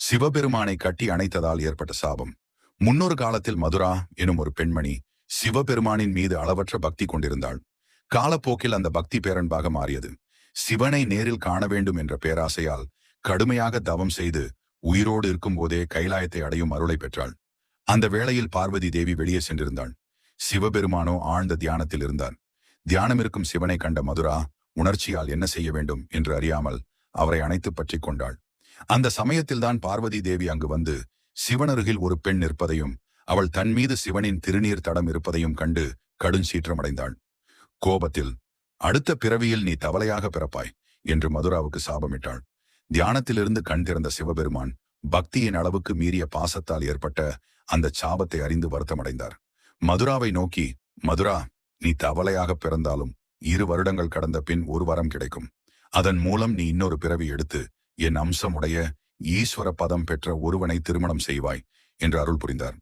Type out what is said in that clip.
சிவபெருமானை கட்டி அணைத்ததால் ஏற்பட்ட சாபம். முன்னொரு காலத்தில் மதுரா எனும் ஒரு பெண்மணி சிவபெருமானின் மீது அளவற்ற பக்தி கொண்டிருந்தாள். காலப்போக்கில் அந்த பக்தி பேரன்பாக மாறியது. சிவனை நேரில் காண வேண்டும் என்ற பேராசையால் கடுமையாக தவம் செய்து உயிரோடு இருக்கும்போதே கைலாயத்தை அடையும் அருளை பெற்றாள். அந்த வேளையில் பார்வதி தேவி வெளியே சென்றிருந்தாள். சிவபெருமானோ ஆழ்ந்த தியானத்தில் இருந்தார். தியானம் இருக்கும் சிவனை கண்ட மதுரா உணர்ச்சியால் என்ன செய்ய வேண்டும்? என்று அறியாமல் அவரை அணைத்து பற்றிக் கொண்டாள். அந்த சமயத்தில்தான் பார்வதி தேவி அங்கு வந்து சிவனருகில் ஒரு பெண் நிற்பதையும் அவள் தன் மீது சிவனின் திருநீர் தடம் இருப்பதையும் கண்டு கடுஞ்சீற்றமடைந்தாள் கோபத்தில் அடுத்த பிறவியில் நீ தவளையாக பிறப்பாய் என்று மதுராவுக்கு சாபமிட்டாள். தியானத்திலிருந்து கண் திறந்த சிவபெருமான் பக்தியின் அளவுக்கு மீறிய பாசத்தால் ஏற்பட்ட அந்த சாபத்தை அறிந்து வருத்தமடைந்தார். மதுராவை நோக்கி மதுரா நீ தவளையாக பிறந்தாலும் இரு வருடங்கள் கடந்த பின் ஒரு வரம் கிடைக்கும். அதன் மூலம் நீ இன்னொரு பிறவி எடுத்து என் அம்சமுடைய ஈஸ்வர பதம் பெற்ற ஒருவனை திருமணம் செய்வாய் என்று அருள் புரிந்தார்.